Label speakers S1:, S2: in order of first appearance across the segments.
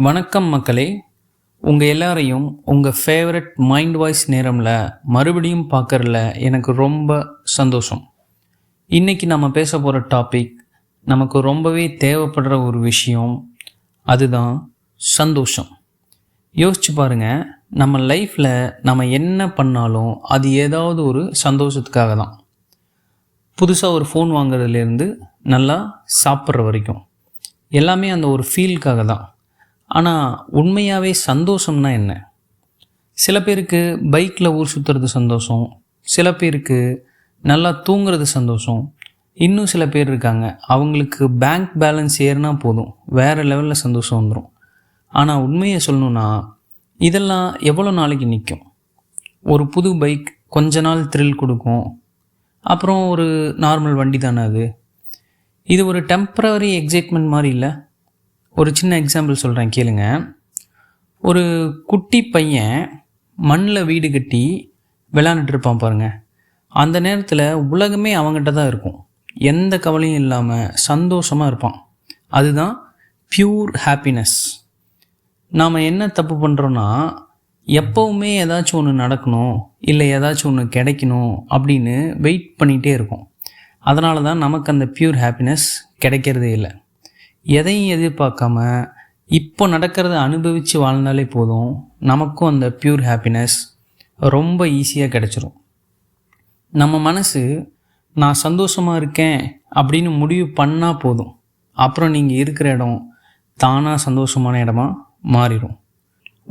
S1: வணக்கம் மக்களே. உங்கள் எல்லாரையும் உங்கள் ஃபேவரட் மைண்ட் வாய்ஸ் நேரமில் மறுபடியும் பார்க்குறல எனக்கு ரொம்ப சந்தோஷம். இன்றைக்கி நம்ம பேச போகிற டாபிக் நமக்கு ரொம்பவே தேவைப்படுற ஒரு விஷயம் அதுதான் சந்தோஷம். யோசிச்சு பாருங்கள் நம்ம லைஃப்பில் நம்ம என்ன பண்ணாலும் அது ஏதாவது ஒரு சந்தோஷத்துக்காக தான். புதுசாக ஒரு ஃபோன் வாங்குறதுலேருந்து நல்லா சாப்பிட்ற வரைக்கும். எல்லாமே அந்த ஒரு ஃபீலுக்காக தான். ஆனால் உண்மையாகவே சந்தோஷம்னா என்ன? சில பேருக்கு பைக்கில் ஊர் சுற்றுறது சந்தோஷம் சில பேருக்கு நல்லா தூங்குறது சந்தோஷம். இன்னும் சில பேர் இருக்காங்க அவங்களுக்கு பேங்க் பேலன்ஸ் ஏறினா போதும் வேறு லெவலில் சந்தோஷம் வந்துடும் ஆனால் உண்மையை சொல்லணுன்னா இதெல்லாம் எவ்வளோ நாளைக்கு நிற்கும் ஒரு புது பைக் கொஞ்ச நாள் த்ரில் கொடுக்கும் அப்புறம் ஒரு நார்மல் வண்டி தானே அது? இது ஒரு டெம்ப்ரவரி எக்ஸைட்மெண்ட் மாதிரி இல்லை? ஒரு சின்ன எக்ஸாம்பிள் சொல்கிறேன் கேளுங்க. ஒரு குட்டி பையன் மண்ணில் வீடு கட்டி விளாண்டுட்டு இருப்பான் பாருங்கள் அந்த நேரத்தில் உலகமே அவங்ககிட்ட தான் இருக்கும். எந்த கவலையும் இல்லாமல் சந்தோஷமாக இருப்பான். அதுதான் பியூர் ஹாப்பினஸ் நாம் என்ன தப்பு பண்ணுறோன்னா எப்போவுமே ஏதாச்சும் ஒன்று நடக்கணும் இல்லை ஏதாச்சும் ஒன்று கிடைக்கணும் அப்படின்னு வெயிட் பண்ணிகிட்டே இருக்கோம். அதனால தான் நமக்கு அந்த பியூர் ஹாப்பினஸ் கிடைக்கிறதே இல்லை. எதையும் எதிர்பார்க்காம இப்போ நடக்கிறத அனுபவித்து வாழ்ந்தாலே போதும் நமக்கும் அந்த பியூர் ஹாப்பினஸ் ரொம்ப ஈஸியாக கிடச்சிரும். நம்ம மனசு நான் சந்தோஷமாக இருக்கேன் அப்படின்னு முடிவு பண்ணால் போதும். அப்புறம் நீங்கள் இருக்கிற இடம் தானாக சந்தோஷமான இடமா மாறிடும்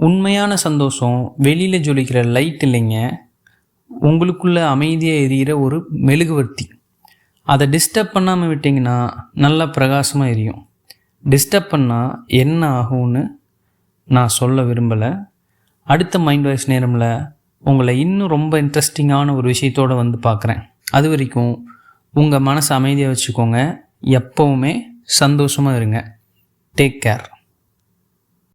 S1: உண்மையான சந்தோஷம் வெளியில் ஜொலிக்கிற லைட் இல்லைங்க. உங்களுக்குள்ள அமைதியாக எரியிற ஒரு மெழுகுவர்த்தி. அதை டிஸ்டர்ப் பண்ணாமல் விட்டிங்கன்னா நல்லா பிரகாசமாக எரியும். டிஸ்டர்ப் பண்ணால் என்ன ஆகும்னு நான் சொல்ல விரும்பலை. அடுத்த மைண்ட் வாய்ஸ் நேரமில் உங்களை இன்னும் ரொம்ப இன்ட்ரெஸ்டிங்கான ஒரு விஷயத்தோடு வந்து பார்க்குறேன் அது வரைக்கும் உங்கள் மனசை அமைதியாக வச்சுக்கோங்க. எப்போவுமே சந்தோஷமாக இருங்க. Take care